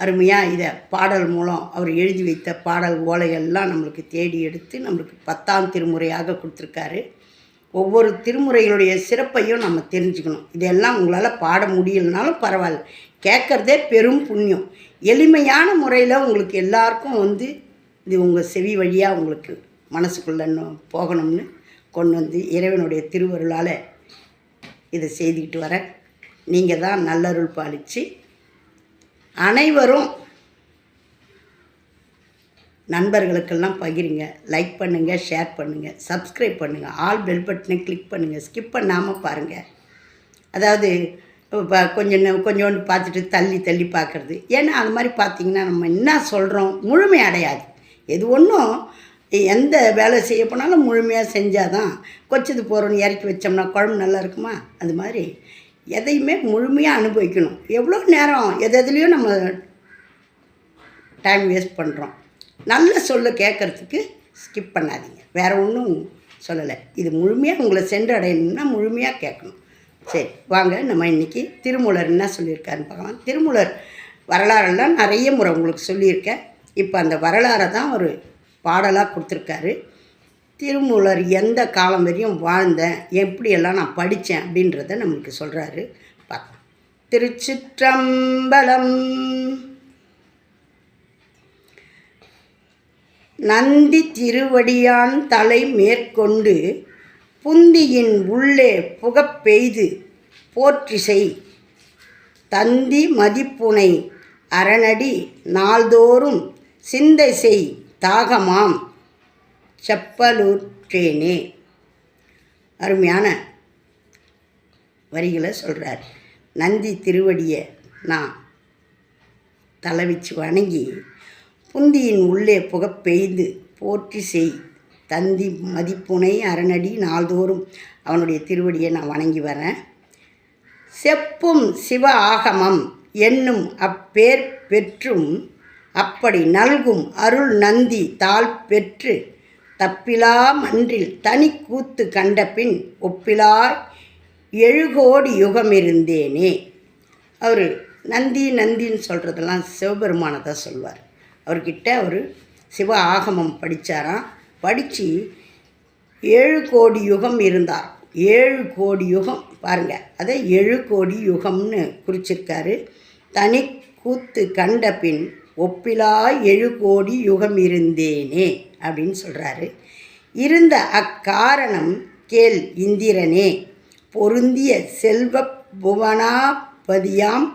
அருமையாக இதை பாடல் மூலம் அவர் எழுதி வைத்த பாடல் ஓலைகள்லாம் நம்மளுக்கு தேடி எடுத்து நம்மளுக்கு பத்தாம் திருமுறையாக கொடுத்துருக்காரு. ஒவ்வொரு திருமுறைகளுடைய சிறப்பையும் நம்ம தெரிஞ்சுக்கணும். இதெல்லாம் உங்களால் பாட முடியலனாலும் பரவாயில்ல. கேட்குறதே பெரும் புண்ணியம். எளிமையான முறையில் உங்களுக்கு எல்லாருக்கும் வந்து இது உங்கள் செவி வழியாக உங்களுக்கு மனசுக்குள்ளே இன்னும் போகணும்னு கொண்டு வந்து இறைவனுடைய திருவருளால் இதை செய்துக்கிட்டு வரேன் நீங்கள் தான் நல்லருள் பாலித்து அனைவரும் நண்பர்களுக்கெல்லாம் பகிருங்க. லைக் பண்ணுங்கள் ஷேர் பண்ணுங்கள் சப்ஸ்கிரைப் பண்ணுங்கள் ஆல் பெல் பட்டனை கிளிக் பண்ணுங்கள் ஸ்கிப் பண்ணாமல் பாருங்கள் அதாவது இப்போ கொஞ்சம் கொஞ்சோண்டு பார்த்துட்டு தள்ளி தள்ளி பார்க்குறது. ஏன்னா அது மாதிரி பார்த்தீங்கன்னா நம்ம என்ன சொல்கிறோம் முழுமை அடையாது. எது ஒன்றும் எந்த வேலை செய்ய போனாலும் முழுமையாக செஞ்சால் தான் கொச்சது போகிறோன்னு இறக்கி வச்சோம்னா குழம்பு நல்லா இருக்குமா? அது மாதிரி எதையுமே முழுமையாக அனுபவிக்கணும். எவ்வளோ நேரம் எது எதுலேயும் நம்ம டைம் வேஸ்ட் பண்ணுறோம் நல்ல சொல்ல கேட்குறதுக்கு ஸ்கிப் பண்ணாதீங்க. வேறு ஒன்றும் சொல்லலை. இது முழுமையாக உங்களை சென்றடையணும்னா முழுமையாக கேட்கணும் சரி வாங்க. நம்ம இன்றைக்கி திருமூலர் என்ன சொல்லியிருக்காருன்னு பார்க்கலாம். திருமூலர் வரலாறெல்லாம் நிறைய முறை உங்களுக்கு சொல்லியிருக்கேன். இப்போ அந்த வரலாறை தான் ஒரு பாடலாக கொடுத்துருக்காரு. திருமூலர் எந்த காலம் வரையும் வாழ்ந்தேன் எப்படியெல்லாம் நான் படித்தேன் அப்படின்றத நம்மளுக்கு சொல்கிறாரு பார்க்கலாம் திருச்சிற்றம்பலம். நந்தி திருவடியான் தலை மேற்கொண்டு புந்தியின் உள்ளே புகப் பெய்து போற்றிசை. தந்தி மதிப்புனை அரணடி நாள்தோறும் சிந்தை செய் தாகமாம். செப்பலுற்றேனே. அருமையான வரிகளை சொல்கிறார் நந்தி திருவடியை நான் தலை வச்சு வணங்கி புந்தியின் உள்ளே புகப் பெய்து போற்றி செய் தந்தி மதிப்புனை அரணடி நாள்தோறும் அவனுடைய திருவடியை நான் வணங்கி வரேன். செப்பும் சிவ ஆகமம் என்னும் அப்பேர் பெற்றும் அப்படி நல்கும் அருள் நந்தி தாள் பெற்று தப்பிலா மன்றில் தனி கூத்து கண்டபின் ஒப்பிலார் எழுகோடி யுகமிருந்தேனே. அவர் நந்தி நந்தின்னு சொல்கிறதெல்லாம் சிவபெருமானை தான் சொல்வார். அவர்கிட்ட அவர் சிவ ஆகமம் படித்தாராம் படித்து ஏழு கோடி யுகம் இருந்தார். ஏழு கோடி யுகம் பாருங்கள் அதை ஏழு கோடி யுகம்னு குறிச்சிருக்காரு. தனி கூத்து கண்ட பின் ஒப்பிலா எழு கோடி யுகம் இருந்தேனே அப்படின்னு சொல்கிறாரு இருந்த அக்காரணம் கேள் இந்திரனே. பொருந்திய செல்வ புவனாபதியாம்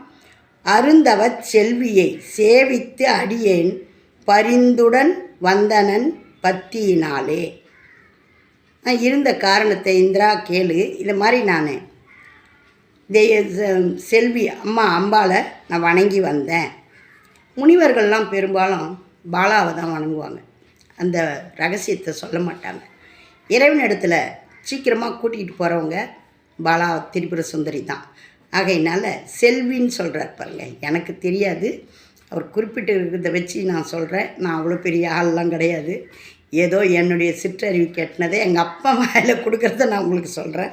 அருந்தவச் செல்வியை சேவித்து அடியேன் பரிந்துடன் வந்தனன் பத்தியினாலே. நான் இருந்த காரணத்தை இந்திரா கேளு இது மாதிரி நான். தெய்ய செ- செல்வி அம்மா அம்பாவை நான் வணங்கி வந்தேன். முனிவர்கள்லாம் பெரும்பாலும் பாலாவை தான் வணங்குவாங்க. அந்த ரகசியத்தை சொல்ல மாட்டாங்க. இறைவனிடத்தில் சீக்கிரமாக கூட்டிகிட்டு போகிறவங்க பாலா திரிபுர சுந்தரி தான். ஆகையினால செல்வின்னு சொல்கிறார் பாருங்க. எனக்கு தெரியாது. அவர் குறிப்பிட்டு இருக்கிறத வச்சு நான் சொல்கிறேன் நான் அவ்வளோ பெரிய ஆள்லாம் கிடையாது. ஏதோ என்னுடைய சிற்றறிவு கேட்டினதை எங்கள் அப்பா வாயில் கொடுக்குறத நான் உங்களுக்கு சொல்கிறேன்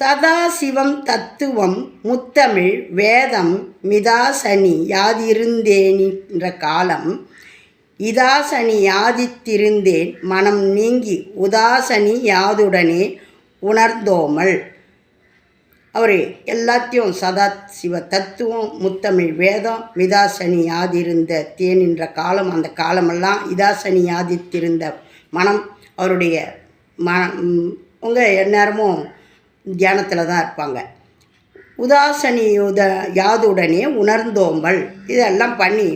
சதாசிவம் தத்துவம் முத்தமிழ் வேதம் மிதாசனி யாதிருந்தேனின்ற காலம். இதாசனி யாதித்திருந்தேன் மனம் நீங்கி உதாசனி யாதுடனே உணர்ந்தோமல். அவர் எல்லாத்தையும் சதா சிவ தத்துவம் முத்தமிழ் வேதம் மிதாசனி யாதிருந்த தேனின்ற காலம் அந்த காலமெல்லாம் இதாசனி யாதித்திருந்த மனம். அவருடைய ம உங்கள் எந்நேரமும் தியானத்தில் தான் இருப்பாங்க. உதாசனி உத யாதுடனே உணர்ந்தோம்பல். இதெல்லாம் பண்ணி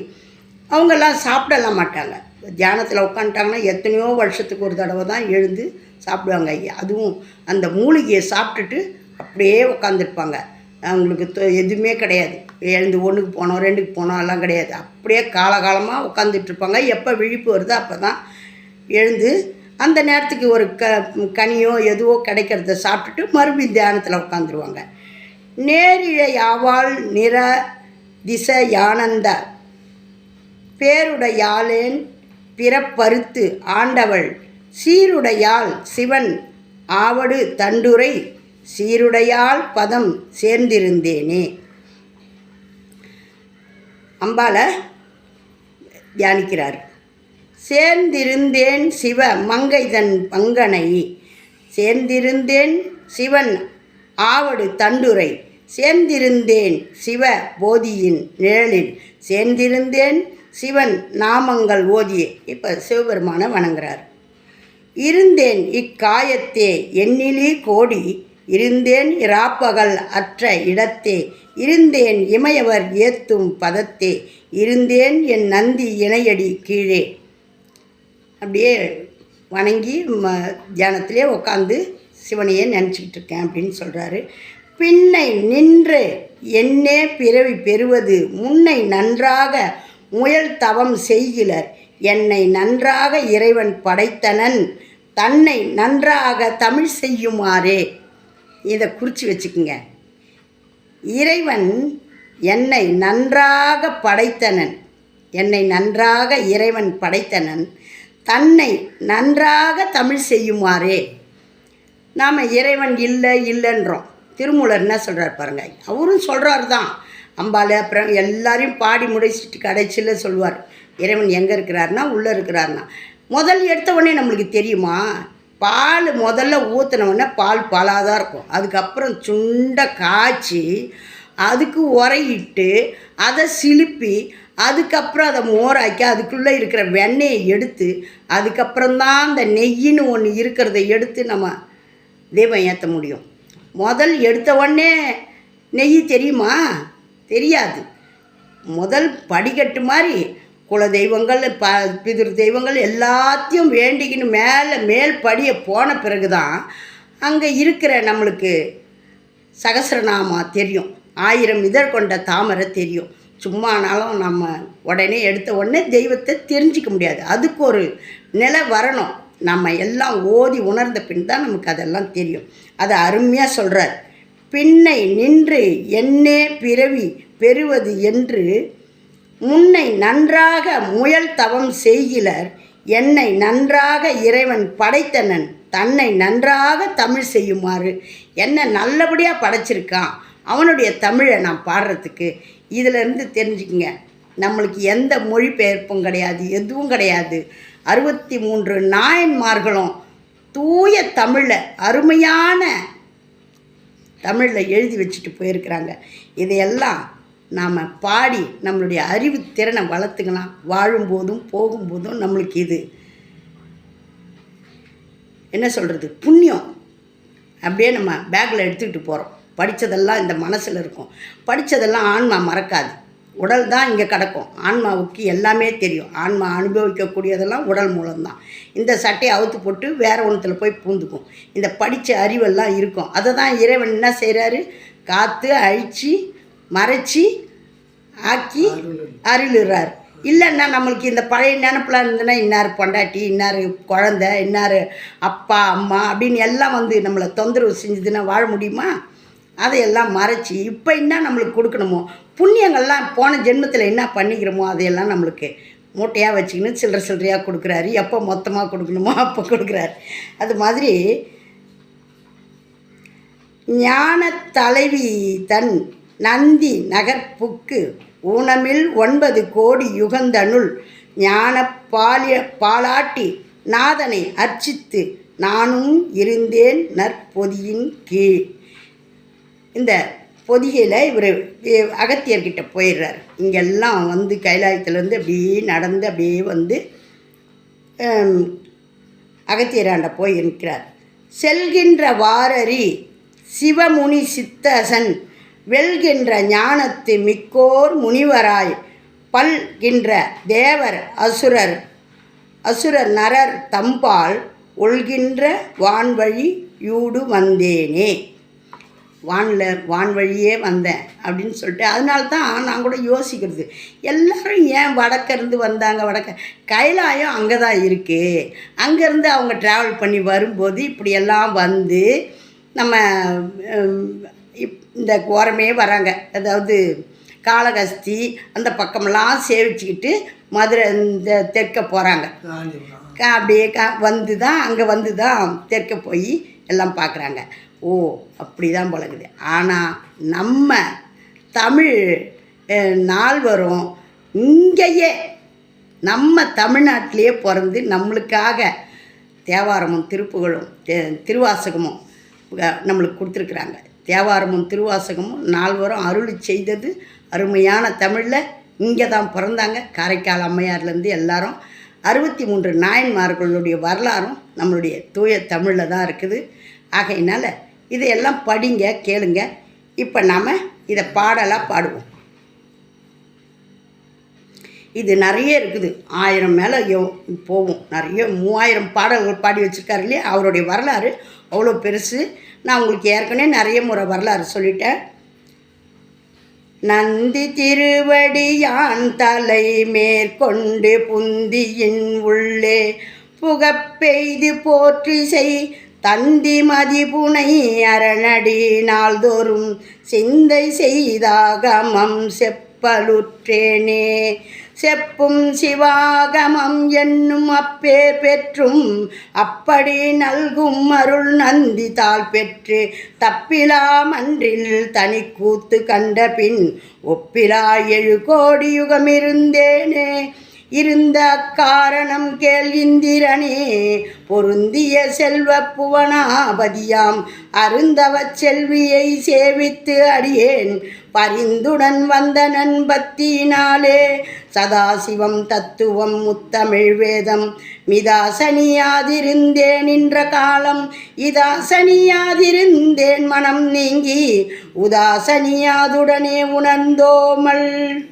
அவங்கெல்லாம் சாப்பிடலாம் மாட்டாங்க. தியானத்தில் உட்காந்துட்டாங்கன்னா எத்தனையோ வருஷத்துக்கு ஒரு தடவை தான் எழுந்து சாப்பிடுவாங்க அதுவும் அந்த மூலிகையை சாப்பிட்டுட்டு அப்படியே உட்காந்துருப்பாங்க அவங்களுக்கு எதுவுமே கிடையாது. எழுந்து ஒன்றுக்கு போனோம் ரெண்டுக்கு போனோம் எல்லாம் கிடையாது. அப்படியே காலகாலமாக உட்காந்துட்டு இருப்பாங்க. எப்போ விழிப்பு வருதோ அப்போ தான் எழுந்து அந்த நேரத்துக்கு ஒரு க கனியோ எதுவோ கிடைக்கிறத சாப்பிட்டுட்டு மறுபடியும் தியானத்தில் உட்காந்துருவாங்க. நேரிழை ஆவாள் நிற திசை யானந்த பேருடையாளேன் பிறப்பறுத்து ஆண்டவள் சீருடையாள் சிவன் ஆவடு தண்டுரை சீருடையாள் பதம் சேர்ந்திருந்தேனே. அம்பால தியானிக்கிறார். சேர்ந்திருந்தேன் சிவ மங்கைதன் பங்கனை. சேர்ந்திருந்தேன் சிவன் ஆவடு தண்டுரை. சேர்ந்திருந்தேன் சிவ போதியின் நிழலில். சேர்ந்திருந்தேன் சிவன் நாமங்கள் ஓதியே. இப்போ சிவபெருமானை வணங்குறார். இருந்தேன் இக்காயத்தே எண்ணிலி கோடி. இருந்தேன் இராப்பகல் அற்ற இடத்தே. இருந்தேன் இமையவர் ஏத்தும் பதத்தே. இருந்தேன் என் நந்தி இணையடி கீழே. அப்படியே வணங்கி ம தியானத்திலே உட்காந்து சிவனையே நினச்சிக்கிட்டு இருக்கேன் அப்படின்னு சொல்கிறாரு பின்னை நின்று என்னே பிறவி பெறுவது முன்னை நன்றாக முயல் தவம் செய்கிலர் என்னை நன்றாக இறைவன் படைத்தனன் தன்னை நன்றாக தமிழ் செய்யுமாறே. இதை குறித்து வச்சுக்குங்க. இறைவன் என்னை நன்றாக படைத்தனன் என்னை நன்றாக இறைவன் படைத்தனன் தன்னை நன்றாக தமிழ் செய்யுமாறே. நாம் இறைவன் இல்லை இல்லைன்றோம். திருமூலர் என்ன சொல்கிறார் பாருங்க. அவரும் சொல்கிறாரு தான். அம்பால அப்புறம் எல்லாரையும் பாடி முடிச்சிட்டு கடைசியில் சொல்லுவார். இறைவன் எங்கே இருக்கிறாருன்னா உள்ளே இருக்கிறாருன்னா. முதல் எடுத்தவொடனே நம்மளுக்கு தெரியுமா? பால் முதல்ல ஊற்றின பால் பாலாக தான் இருக்கும். அதுக்கப்புறம் சுண்டை காய்ச்சி அதுக்கு உரையிட்டு அதை சிலுப்பி அதுக்கப்புறம் அதை மோராக்கி அதுக்குள்ளே இருக்கிற வெண்ணெயை எடுத்து அதுக்கப்புறம் தான் அந்த நெய்யின்னு ஒன்று இருக்கிறத எடுத்து நம்ம தீபம் ஏற்ற முடியும். முதல் எடுத்த உடனே நெய் தெரியுமா? தெரியாது. முதல் படிக்கட்டு மாதிரி குல தெய்வங்கள் ப பிதிர் தெய்வங்கள் எல்லாத்தையும் வேண்டிக்கின்னு மேலே மேல் படியை போன பிறகு தான் அங்கே இருக்கிற நம்மளுக்கு சகசரநாமா தெரியும். ஆயிரம் இதழ் கொண்ட தாமரை தெரியும். சும்மானாலும் நம்ம உடனே எடுத்த உடனே தெய்வத்தை தெரிஞ்சிக்க முடியாது. அதுக்கு ஒரு நிலை வரணும். நம்ம எல்லாம் ஓதி உணர்ந்த பின் தான் நமக்கு அதெல்லாம் தெரியும். அதை அருமையாக சொல்கிறார் பின்னை நின்று என்னே பிறவி பெறுவது என்று முன்னை நன்றாக முயல் தவம் செய்கிலர் என்னை நன்றாக இறைவன் படைத்தனன் தன்னை நன்றாக தமிழ் செய்யுமாறு. என்னை நல்லபடியாக படைச்சிருக்கான். அவனுடைய தமிழை நான் பாடுறதுக்கு இதிலிருந்து தெரிஞ்சுக்கங்க. நம்மளுக்கு எந்த மொழிபெயர்ப்பும் கிடையாது எதுவும் கிடையாது. அறுபத்தி மூன்று நாயன்மார்களும் தூய தமிழில் அருமையான தமிழில் எழுதி வச்சுட்டு போயிருக்கிறாங்க. இதையெல்லாம் நாம் பாடி நம்மளுடைய அறிவு திறனை வளர்த்துக்கலாம். வாழும்போதும் போகும்போதும் நம்மளுக்கு இது. என்ன சொல்கிறது புண்ணியம். அப்படியே நம்ம பேக்கில் எடுத்துக்கிட்டு போகிறோம் படித்ததெல்லாம் இந்த மனசில் இருக்கும். படித்ததெல்லாம் ஆன்மா மறக்காது. உடல் தான் இங்கே கிடக்கும். ஆன்மாவுக்கு எல்லாமே தெரியும். ஆன்மா அனுபவிக்கக்கூடியதெல்லாம் உடல் மூலம்தான். இந்த சட்டையை அவுத்து போட்டு வேற ஒன்றுத்தில் போய் பூந்துக்கும். இந்த படித்த அறிவெல்லாம் இருக்கும். அதை தான் இறைவன் என்ன செய்கிறாரு காற்று அழித்து மறைச்சி ஆக்கி அருளுறார் இல்லைன்னா நம்மளுக்கு இந்த பழைய நினப்பெலாம் இருந்ததுன்னா இன்னார் பொண்டாட்டி இன்னார் குழந்த இன்னார் அப்பா அம்மா அப்படின்னு எல்லாம் வந்து நம்மளை தொந்தரவு செஞ்சதுன்னா வாழ முடியுமா? அதையெல்லாம் மறைச்சி இப்போ என்ன நம்மளுக்கு கொடுக்கணுமோ? புண்ணியங்கள்லாம் போன ஜென்மத்தில் என்ன பண்ணிக்கிறோமோ அதையெல்லாம் நம்மளுக்கு மூட்டையாக வச்சுக்கின்னு சில்லற சில்லறையாக கொடுக்குறாரு. எப்போ மொத்தமாக கொடுக்கணுமோ அப்போ கொடுக்குறாரு. அது மாதிரி ஞான தலைவி தன் நந்தி நகர்ப்புக்கு ஊனமில் ஒன்பது கோடி யுகந்தனுள் ஞான பாலிய பாலாட்டி நாதனை அர்ச்சித்து நானும் இருந்தேன் நற்பொதியின் கீழ். இந்த பொதிகையில் இவர் அகத்தியர்கிட்ட போயிடுறார். இங்கெல்லாம் வந்து கைலாயத்துலேருந்து அப்படியே நடந்து அப்படியே வந்து அகத்தியராண்ட போய் இருக்கிறார் செல்கின்ற வாரரி சிவமுனி சித்தசன் வெல்கின்ற ஞானத்து மிக்கோர் முனிவராய் பல்கின்ற தேவர் அசுரர் அசுரர் நரர் தம்பால் ஒள்கின்ற வான்வழி யூடு வந்தேனே. வானில் வான் வழியே வந்தேன் அப்படின்னு சொல்லிட்டு அதனால தான் நான் கூட யோசிக்கிறது. எல்லாரும் ஏன் வடக்க இருந்து வந்தாங்க? வடக்க கைலாயம் அங்கே தான் இருக்குது அங்கேருந்து அவங்க ட்ராவல் பண்ணி வரும்போது இப்படியெல்லாம் வந்து நம்ம இந்த ஓரமே வராங்க. அதாவது காளகஸ்தி அந்த பக்கமெல்லாம் சேவிச்சுக்கிட்டு மதுரை இந்த தெற்க போகிறாங்க அப்படியே கா வந்து தான் அங்கே வந்து தான் தெற்க போய் எல்லாம் பார்க்குறாங்க ஓ அப்படி தான் பழகுது. ஆனால் நம்ம தமிழ் நால்வரும் இங்கேயே நம்ம தமிழ்நாட்டிலேயே பிறந்து நம்மளுக்காக தேவாரமும் திருப்புகழும் திருவாசகமும் நம்மளுக்கு கொடுத்துருக்குறாங்க. தேவாரமும் திருவாசகமும் நால்வரும் அருள் செய்தது அருமையான தமிழில். இங்கே தான் பிறந்தாங்க. காரைக்கால் அம்மையார்லேருந்து எல்லாரும். அறுபத்தி மூன்று நாயன்மார்களுடைய வரலாறும் நம்மளுடைய தூய தமிழில் தான் இருக்குது. ஆகையினால் இதையெல்லாம் படிங்க கேளுங்க. இப்போ நாம் இதை பாடலாக பாடுவோம். இது நிறைய இருக்குது. ஆயிரம் மேலே போகும் நிறைய மூவாயிரம் பாடல்கள் பாடி வச்சுருக்காரு இல்லையா? அவருடைய வரலாறு அவ்வளோ பெருசு. நான் உங்களுக்கு ஏற்கனவே நிறைய முறை வரலாறு சொல்லிட்டேன். நந்தி திருவடியான் தலை மேற்கொண்டு புந்தியின் உள்ளே புகப்பெய்து போற்றி செய். தந்தி மதிபுனை அரணடி நாள்தோறும் சிந்தை செய்தாகமம் செப்பலுற்றேனே. செப்பும் சிவாகமம் என்னும் அப்பே பெற்றும் அப்படி நல்கும் அருள் நந்தி தாள் பெற்று தப்பிலா மன்றில் தனி கூத்து கண்ட பின் ஒப்பிலா எழு கோடி யுகமிருந்தேனே இருந்த காரணம் கேள் இந்திரனே. பொருந்திய செல்வ புவனாபதியாம். அருந்தவச் செல்வியை சேவித்து அடியேன். பரிந்துடன் வந்த நண்பத்தினாலே சதாசிவம் தத்துவம் முத்தமிழ் வேதம். மிதாசனியாதிருந்தேன் நின்ற காலம் இதாசனியாதிருந்தேன் மனம் நீங்கி. உதாசனியாதுடனே உணர்ந்தோமல்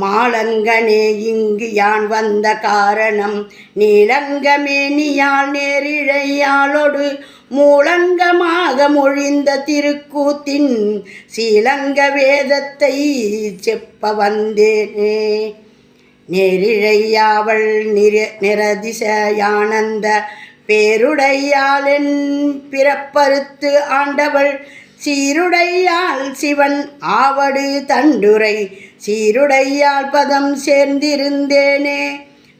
மாலங்கனே இங்கு யான் வந்த காரணம்? நீலங்கமேனியால் நேரிழையாளோடு மூலங்கமாக மொழிந்த திருக்கூத்தின் சீலங்க வேதத்தை செப்ப வந்தேனே. நேரிழையாவள் நிர நிரதிசயானந்த பேருடையாளென் பிறப்பறுத்து ஆண்டவள் சீருடையாள் சிவன் ஆவடு தண்டுரை சீருடையால் பதம் சேர்ந்திருந்தேனே.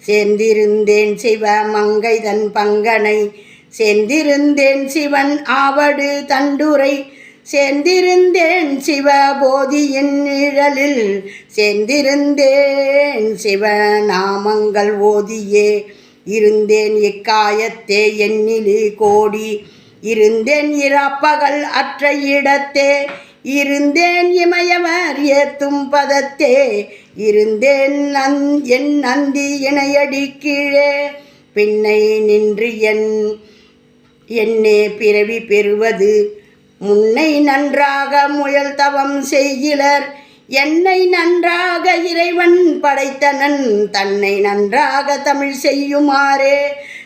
சேர்ந்திருந்தேன் சிவ மங்கை தன் பங்கனை. சேர்ந்திருந்தேன் சிவன் ஆவடு தண்டுரை. சேர்ந்திருந்தேன் சிவ போதியின் நிழலில். சேர்ந்திருந்தேன் சிவ நாமங்கள் ஓதியே. இருந்தேன் இக்காயத்தே எண்ணிலி கோடி. இருந்தேன் இராப்பகல் அற்ற இடத்தே இருந்தேன் இமயவர் ஏத்தும் பதத்தே இருந்தேன் நந் என் நந்தி இணையடி கீழே. பின்னை நின்று என் என்னே பிறவி பெறுவது? முன்னை நன்றாக முயல் தவம் செய்கிலர் என்னை நன்றாக இறைவன் படைத்தனன் தன்னை நன்றாக தமிழ் செய்யுமாறே.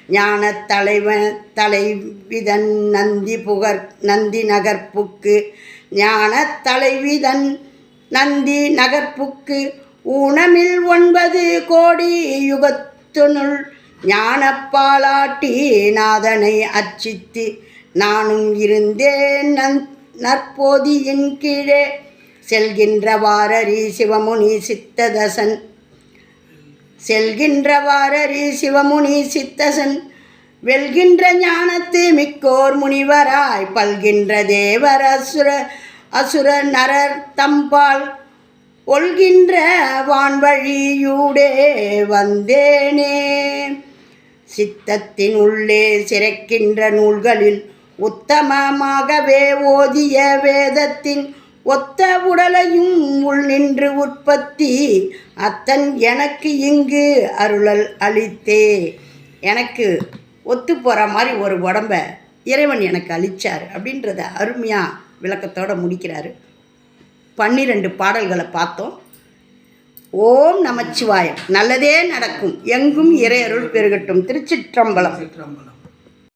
ஞானத் தலைவன் தலைவிதன் நந்தி புகர் நந்தி நகர்ப்புக்கு ஞானத் தலைவிதன் நந்தி நகர்ப்புக்கு ஊனமில் ஒன்பது கோடி யுகத்துனுள் ஞானப்பாலாட்டி நாதனை அர்ச்சித்து நானும் இருந்தேன் நன் நற்போதியின் கீழே. செல்கின்ற வாரரி சிவமுனி சித்ததசன். செல்கின்ற வாரரி சிவமுனி சித்தசன் வெல்கின்ற ஞானத்து மிக்கோர் முனிவராய் பல்கின்ற தேவர் அசுர அசுர நரர் தம்பால் ஒல்கின்ற வான்வழியூடே வந்தேனே. சித்தத்தின் உள்ளே சிறக்கின்ற நூல்களில் உத்தமமாகவே ஓதிய வேதத்தின் ஒத்த உடலையும் உள் நின்று உற்பத்தி அத்தன் எனக்கு இங்கு அருளல் அளித்தே. எனக்கு ஒத்து போகிற மாதிரி ஒரு உடம்ப இறைவன் எனக்கு அளிச்சார் அப்படின்றத அருமையாக விளக்கத்தோடு முடிக்கிறாரு. பன்னிரெண்டு பாடல்களை பார்த்தோம். ஓம் நமச்சிவாயம். நல்லதே நடக்கும். எங்கும் இறையருள் பெருகட்டும். திருச்சிற்றம்பலம். சிற்றம்பலம்